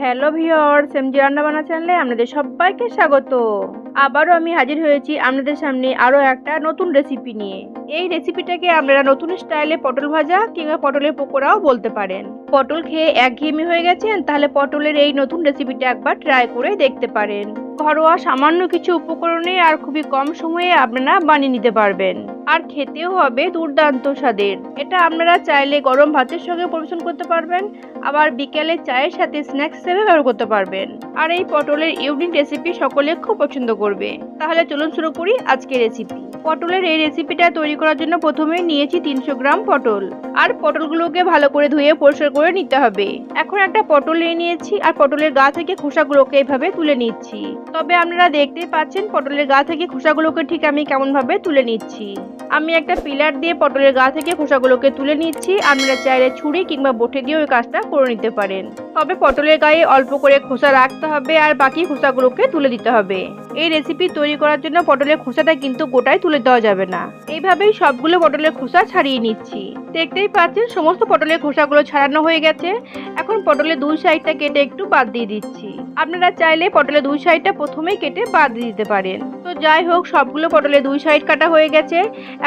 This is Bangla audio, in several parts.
হ্যালো ভিওর্স এমজি রান্নাবান্না চ্যানেলে আপনাদের সবাইকে স্বাগত। আবারও আমি হাজির হয়েছি আপনাদের সামনে আরও একটা নতুন রেসিপি নিয়ে। এই রেসিপিটাকে আপনারা নতুন স্টাইলে পটল ভাজা কিংবা পটলের পকোড়াও বলতে পারেন। পটল খেয়ে একঘেয়েমি হয়ে গেছেন, তাহলে পটলের এই নতুন রেসিপিটা একবার ট্রাই করে দেখতে পারেন। ঘরোয়া সামান্য কিছু উপকরণে আর খুবই কম সময়ে আপনারা বানিয়ে নিতে পারবেন। আর খেতেও হবে দুর্দান্ত স্বাদের। এটা আপনারা চাইলে গরম ভাতের সঙ্গে পরিবেশন করতে পারবেন, আবার বিকেলে চায়ের সাথে স্ন্যাক্স হিসেবে ব্যবহার করতে পারবেন। আর এই পটলের ইউনিক রেসিপি সকলে খুব পছন্দ করবে। তাহলে চলুন শুরু করি আজকে রেসিপি পটলের এই রেসিপিটা তৈরি করার জন্য প্রথমে নিয়েছি তিনশো গ্রাম পটল। আর পটলগুলোকে ভালো করে ধুয়ে পরিষ্কার করে নিতে হবে। এখন একটা পটল নিয়ে নিয়েছি আর পটলের গা থেকে খোসাগুলোকে এভাবে তুলে নিচ্ছি। তবে আপনারা দেখতেই পাচ্ছেন পটলের গা থেকে খোসাগুলোকে ঠিক আমি কেমন ভাবে তুলে নিচ্ছি। আমি একটা পিলার দিয়ে পটলের গা থেকে খোসাগুলোকে তুলে নিচ্ছি। আপনারা চাইলে ছুরি কিংবা বটে দিয়ে ওই কাজটা করে নিতে পারেন। তবে পটলের গায়ে অল্প করে খোসা রাখতে হবে আর বাকি খোসাগুলোকে তুলে দিতে হবে। এই রেসিপি তৈরি করার জন্য পটলের খোসাটা কিন্তু গোটায় তুলে দেওয়া যাবে না। এইভাবেই সবগুলো পটলের খোসা ছাড়িয়ে নিচ্ছি। দেখতেই পাচ্ছেন, সমস্ত পটলের খোসাগুলো ছাড়ানো হয়ে গেছে। এখন পটলের দুই সাইডটা কেটে একটু বাদ দিয়ে দিচ্ছি। আপনারা চাইলে পটলের দুই সাইডটা প্রথমেই কেটে বাদ দিতে পারেন। তো যাই হোক, সবগুলো পটলের দুই সাইড কাটা হয়ে গেছে।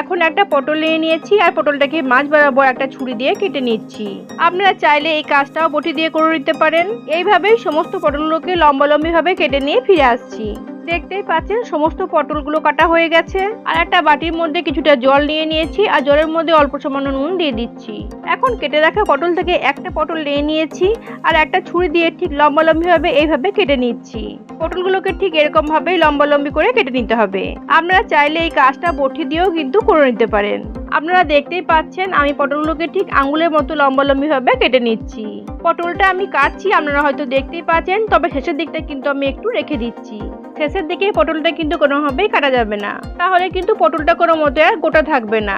এখন একটা পটল নিয়ে নিয়েছি আর পটলটাকে মাছ বরাবর একটা ছুরি দিয়ে কেটে নিচ্ছি। আপনারা চাইলে এই কাজটাও বটি দিয়ে করে নিতে পারেন। এইভাবেই সমস্ত পটলগুলোকে লম্বা লম্বি ভাবে কেটে নিয়ে ফিরে আসছি। দেখতেই পাচ্ছেন, সমস্ত পটলগুলো কাটা হয়ে গেছে। আর একটা বাটির মধ্যে কিছুটা জল নিয়ে নিয়েছি আর জলের মধ্যে অল্প সামান্য নুন দিয়ে দিচ্ছি। এখন কেটে রাখা পটল থেকে একটা পটল নিয়ে নিয়েছি আর একটা ছুরি দিয়ে ঠিক লম্বা লম্বি ভাবে এইভাবে কেটে নিচ্ছি। পটলগুলোকে ঠিক এরকম ভাবে লম্বা লম্বি করে কেটে নিতে হবে। আপনারা চাইলে এই কাজটা বটি দিয়েও কিন্তু করে নিতে পারেন। আপনারা দেখতেই পাচ্ছেন, আমি পটলগুলোকে ঠিক আঙুলের মতো লম্বা লম্বি ভাবে কেটে নিচ্ছি। পটলটা আমি কাটছি, আপনারা হয়তো দেখতেই পাচ্ছেন, তবে শেষের দিকটা কিন্তু আমি একটু রেখে দিচ্ছি। শেষের দিকে পটলটা কিন্তু কোনোভাবেই কাটা যাবে না। তাহলে কিন্তু পটলটা কোনো মতো আর গোটা থাকবে না।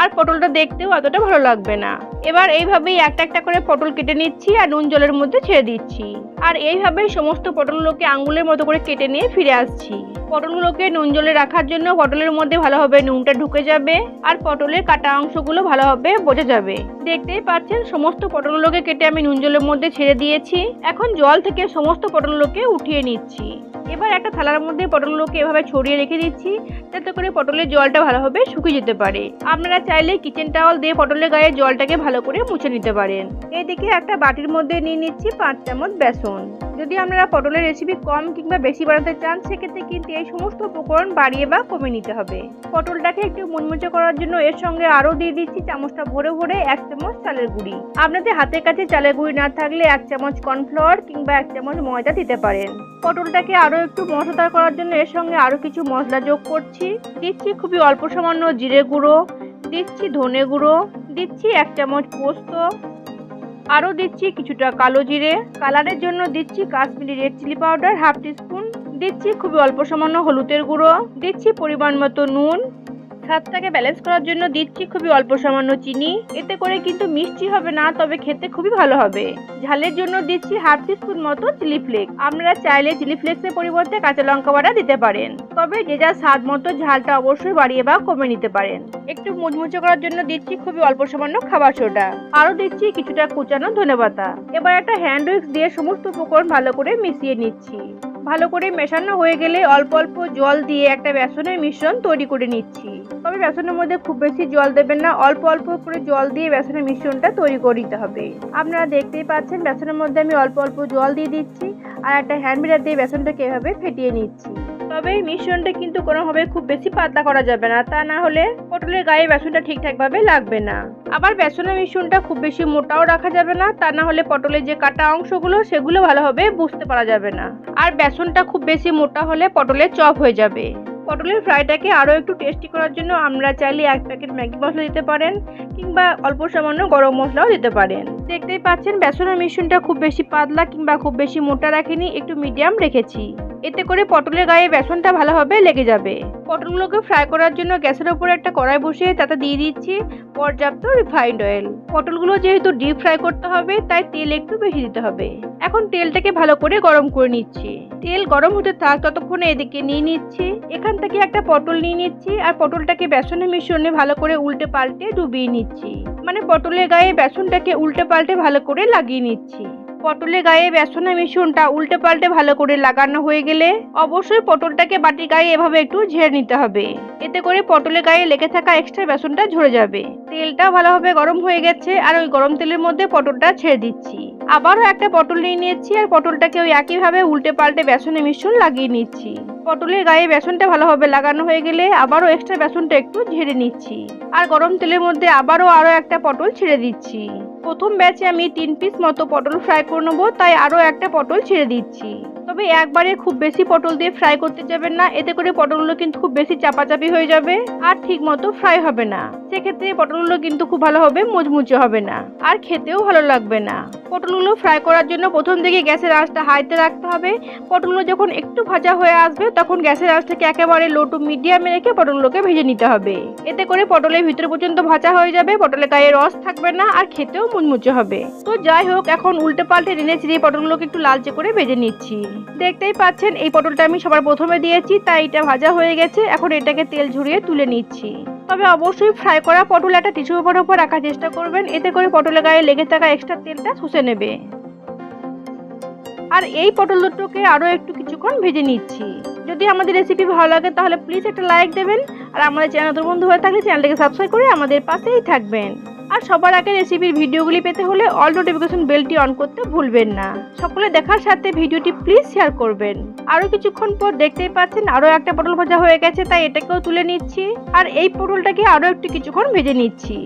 আর পটলটা দেখতেও অতটা ভালো লাগবে না। এবার এইভাবেই একটা একটা করে পটল কেটে নিচ্ছি আর নুন জলের মধ্যে ছেড়ে দিচ্ছি। আর এইভাবেই সমস্ত পটলগুলোকে আঙ্গুলের মতো করে কেটে নিয়ে ফিরে আসছি। পটলগুলোকে নুন জলে রাখার জন্য পটলের মধ্যে ভালোভাবে নুনটা ঢুকে যাবে আর পটলের কাটা অংশগুলো ভালোভাবে বোঝা যাবে। দেখতেই পাচ্ছেন, সমস্ত পটলগুলোকে কেটে আমি নুন জলের মধ্যে ছেড়ে দিয়েছি। এখন জল থেকে সমস্ত পটলগুলোকে উঠিয়ে নিচ্ছি। এবার একটা থালার মধ্যে পটলগুলোকে এভাবে ছড়িয়ে রেখে দিচ্ছি, যাতে করে পটলের জলটা ভালোভাবে শুকিয়ে যেতে পারে। আপনারা চাইলে কিচেন টাওয়াল দিয়ে পটলের গায়ে জলটাকে ভালো করে মুছে নিতে পারেন। এইদিকে একটা বাটির মধ্যে নিয়ে নিচ্ছি পাঁচ চামচ বেসন। যদি আপনারা পটলের রেসিপি কম কিংবা বেশি বানাতে চান, সেক্ষেত্রে কিন্তু এই সমস্ত উপকরণ বাড়িয়ে বা কমে নিতে হবে। পটলটাকে একটু মুচমুচে করার জন্য এর সঙ্গে আরও দিয়ে দিচ্ছি চামচটা ভরে ভরে এক চামচ চালের গুঁড়ি। আপনাদের হাতের কাছে চালের গুঁড়ি না থাকলে এক চামচ কর্নফ্লাওয়ার কিংবা এক চামচ ময়দা দিতে পারেন। পটলটাকে আরও একটু মশলাদার করার জন্য এর সঙ্গে আরও কিছু মশলা যোগ করছি। দিচ্ছি খুবই অল্প সামান্য জিরে গুঁড়ো দিচ্ছি ধনে গুঁড়ো, দিচ্ছি এক চামচ পোস্ত, আরও দিচ্ছি কিছুটা কালো জিরে। কালারের জন্য দিচ্ছি Kashmiri red chilli powder, half teaspoon দিচ্ছি খুবই অল্প সামান্য হলুদের গুঁড়ো। দিচ্ছি পরিমাণ মতো নুন স্বাদটাকে ব্যালেন্স করার জন্য দিচ্ছি খুবই অল্প সামান্য চিনি। এতে করে কিন্তু মিষ্টি হবে না, তবে খেতে খুবই ভালো হবে। ঝালের জন্য দিচ্ছি হাফ টিস্পুন মতো চিলি ফ্লেক্স আপনারা চাইলে চিলি ফ্লেক্সের পরিবর্তে কাঁচা লঙ্কা বাটা দিতে পারেন। তবে যে যার স্বাদ মতো ঝালটা অবশ্যই বাড়িয়ে বা কমে নিতে পারেন। একটু মুচমুচে করার জন্য দিচ্ছি খুবই অল্প সামান্য খাবার সোডা। আরও দিচ্ছি কিছুটা কুচানো ধনেপাতা। এবার একটা হ্যান্ড উইক্স দিয়ে সমস্ত উপকরণ ভালো করে মিশিয়ে নিচ্ছি। ভালো করে মেশানো হয়ে গেলে অল্প অল্প জল দিয়ে একটা বেসনের মিশ্রণ তৈরি করে নিচ্ছি। তবে বেসনের মধ্যে খুব বেশি জল দেবেন না, অল্প অল্প করে জল দিয়ে বেসনের মিশ্রণটা তৈরি করে নিতে হবে। আপনারা দেখতেই পাচ্ছেন, বেসনের মধ্যে আমি অল্প অল্প জল দিয়ে দিচ্ছি আর একটা হ্যান্ড মিলার দিয়ে বেসনটাকে এভাবে ফেটিয়ে নিচ্ছি। তবে মিশ্রণটা কিন্তু কোনোভাবে খুব বেশি পাতলা করা যাবে না। তা না হলে পটলের গায়ে বেসনটা ঠিকঠাকভাবে লাগবে না। আবার বেসনের মিশ্রণটা খুব বেশি মোটাও রাখা যাবে না। তা না হলে পটলের যে কাটা অংশগুলো, সেগুলো ভালোভাবে বুঝতে পারা যাবে না। আর বেসনটা খুব বেশি মোটা হলে পটলের চপ হয়ে যাবে। পটলের ফ্রাইটাকে আরও একটু টেস্টি করার জন্য আমরা চাইলে এক প্যাকেট ম্যাগি মশলা দিতে পারেন, কিংবা অল্প সামান্য গরম মশলাও দিতে পারেন। দেখতেই পাচ্ছেন, বেসনের মিশ্রণটা খুব বেশি পাতলা কিংবা খুব বেশি মোটা রাখিনি, একটু মিডিয়াম রেখেছি। এতে করে পটলের গায়ে বেসনটা ভালোভাবে লেগে যাবে। পটলগুলোকে ফ্রাই করার জন্য গ্যাসের উপরে একটা কড়াই বসিয়ে তাতে দিয়ে দিচ্ছি পর্যাপ্ত রিফাইন্ড অয়েল পটলগুলো যেহেতু ডিপ ফ্রাই করতে হবে, তাই তেল একটু বেশি দিতে হবে। এখন তেলটাকে ভালো করে গরম করে নিচ্ছি। তেল গরম হতে থাক, ততক্ষণে এদিকে নিয়ে নিচ্ছি। এখান থেকে একটা পটল নিয়ে নিচ্ছি আর পটলটাকে বেসনের মিশ্রণে ভালো করে উল্টে পাল্টে ডুবিয়ে নিচ্ছি। মানে পটলের গায়ে বেসনটাকে উল্টে পাল্টে ভালো করে লাগিয়ে নিচ্ছি। পটলের গায়ে বেসনের মিশ্রণটা উল্টে পাল্টে ভালো করে লাগানো হয়ে গেলে অবশ্যই পটলটাকে বাটির গায়ে এভাবে একটু ঝেড়ে নিতে হবে। এতে করে পটলের গায়ে লেগে থাকা এক্সট্রা বেসনটা ঝরে যাবে। তেলটা ভালোভাবে গরম হয়ে গেছে আর ওই গরম তেলের মধ্যে পটলটা ছেড়ে দিচ্ছি। আবারও একটা পটল নিয়ে নিয়েছি আর পটলটাকে ওই একইভাবে উল্টে পাল্টে বেসনের মিশ্রণ লাগিয়ে নিচ্ছি। পটলের গায়ে বেসনটা ভালোভাবে লাগানো হয়ে গেলে আবারও এক্সট্রা বেসনটা একটু ঝেড়ে নিচ্ছি। আর গরম তেলের মধ্যে আবারও আরও একটা পটল ছেড়ে দিচ্ছি। প্রথম ব্যাচে আমি তিন পিস মতো পটল ফ্রাই করে নেব, তাই আরও একটা পটল ছেড়ে দিচ্ছি। তবে একবারে খুব বেশি পটল দিয়ে ফ্রাই করতে যাবেন না। এতে করে পটলগুলো কিন্তু খুব বেশি চাপাচাপি হয়ে যাবে আর ঠিক মতো ফ্রাই হবে না। সেক্ষেত্রে পটলগুলো কিন্তু খুব ভালো হবে, মুচমুচে হবে না। আর খেতেও ভালো লাগবে না। পটলগুলো ফ্রাই করার জন্য প্রথম দিকে গ্যাসের আঁচটা হাইতে রাখতে হবে। পটলগুলো যখন একটু ভাজা হয়ে আসবে, তখন গ্যাসের আঁচটাকে একেবারে লো টু মিডিয়ামে রেখে পটলগুলোকে ভেজে নিতে হবে। এতে করে পটলের ভিতরে পর্যন্ত ভাজা হয়ে যাবে, পটলের গায়ে রস থাকবে না আর খেতেও মুচমুচে হবে। তো যাই হোক, এখন উল্টে পাল্টে নেড়ে চিড়িয়ে পটলগুলোকে একটু লালচে করে ভেজে নিচ্ছি। দেখতেই পাচ্ছেন, এই পটলটা আমি সবার প্রথমে দিয়েছি, তাই এটা ভাজা হয়ে গেছে। এখন এটাকে তেল ঝরিয়ে তুলে নিচ্ছি। তবে অবশ্যই ফ্রাই করা পটল একটা টিস্যু পেপারের উপর রাখার চেষ্টা করবেন, এতে করে পটলের গায়ে লেগে থাকা এক্সট্রা তেলটা শুষে নেবে। আর এই পটল দুটোকে আরও একটু কিছুক্ষণ ভেজে নিচ্ছি। যদি আমাদের রেসিপি ভালো লাগে, তাহলে প্লিজ একটা লাইক দেবেন, আর আমাদের চ্যানেল বন্ধু হয়ে থাকলে চ্যানেলটাকে সাবস্ক্রাইব করে আমাদের পাশেই থাকবেন। আর সবার আগে রেসিপির ভিডিওগুলি পেতে হলে অল নোটিফিকেশন বেলটি অন করতে ভুলবেন না। সকলে দেখার সাথে ভিডিওটি প্লিজ শেয়ার করবেন। আরও কিছুক্ষণ পর দেখতেই পাচ্ছেন আরও একটা পটল ভাজা হয়ে গেছে, তাই এটাকেও তুলে নিচ্ছি। আর এই পটলটাকে আরও একটু কিছুক্ষণ ভেজে নিচ্ছি।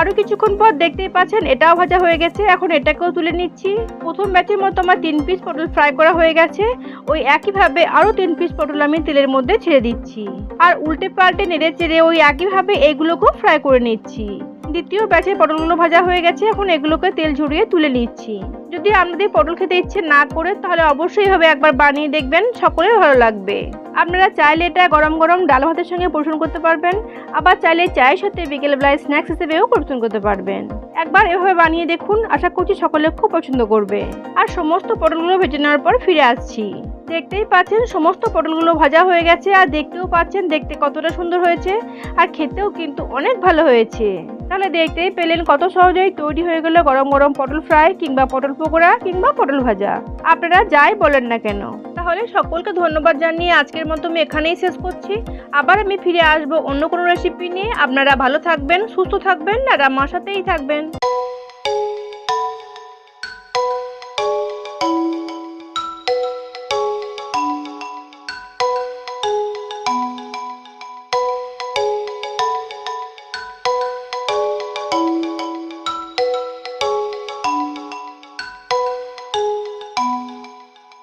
আরও কিছুক্ষণ পর দেখতেই পাচ্ছেন এটাও ভাজা হয়ে গেছে, এখন এটাকেও তুলে নিচ্ছি। প্রথম ব্যাচের মতো আমার তিন পিস পটল ফ্রাই করা হয়ে গেছে। ওই একইভাবে আরও তিন পিস পটল আমি তেলের মধ্যে ছেড়ে দিচ্ছি। আর উল্টে পাল্টে নেড়ে চেড়ে ওই একইভাবে এইগুলোকেও ফ্রাই করে নিচ্ছি। দ্বিতীয় ব্যাচে পটলগুলো ভাজা হয়ে গেছে, এখন এগুলোকে তেল ঝরিয়ে তুলে নিচ্ছি। যদি আপনাদের পটল খেতে ইচ্ছে না করে, তাহলে অবশ্যই হবে একবার বানিয়ে দেখবেন, সকলের ভালো লাগবে। আপনারা চাইলে এটা গরম গরম ডাল ভাতের সঙ্গে পরিবেশন করতে পারবেন। আবার চাইলে চায়ের সাথে বিকেলবেলায় স্ন্যাক্স হিসেবেও পরিবেশন করতে পারবেন। একবার এভাবে বানিয়ে দেখুন, আশা করছি সকলে খুব পছন্দ করবে। আর সমস্ত পটলগুলো ভেজে নেওয়ার পর ফিরে আসছি। দেখতেই পাচ্ছেন, সমস্ত পটলগুলো ভাজা হয়ে গেছে, আর দেখতেও পাচ্ছেন, দেখতে কতটা সুন্দর হয়েছে, আর খেতেও কিন্তু অনেক ভালো হয়েছে। তাহলে দেখতেই পেলেন কত সহজেই তৈরি হয়ে গেল গরম গরম পটল ফ্রাই, কিংবা পটল পকোড়া, কিংবা পটল ভাজা। আপনারা যাই বলেন না কেন। তাহলে সকলকে ধন্যবাদ জানিয়ে আজকের মতো আমি এখানেই শেষ করছি। আবার আমি ফিরে আসব অন্য কোনো রেসিপি নিয়ে। আপনারা ভালো থাকবেন, সুস্থ থাকবেন আর আমার সাথেই থাকবেন।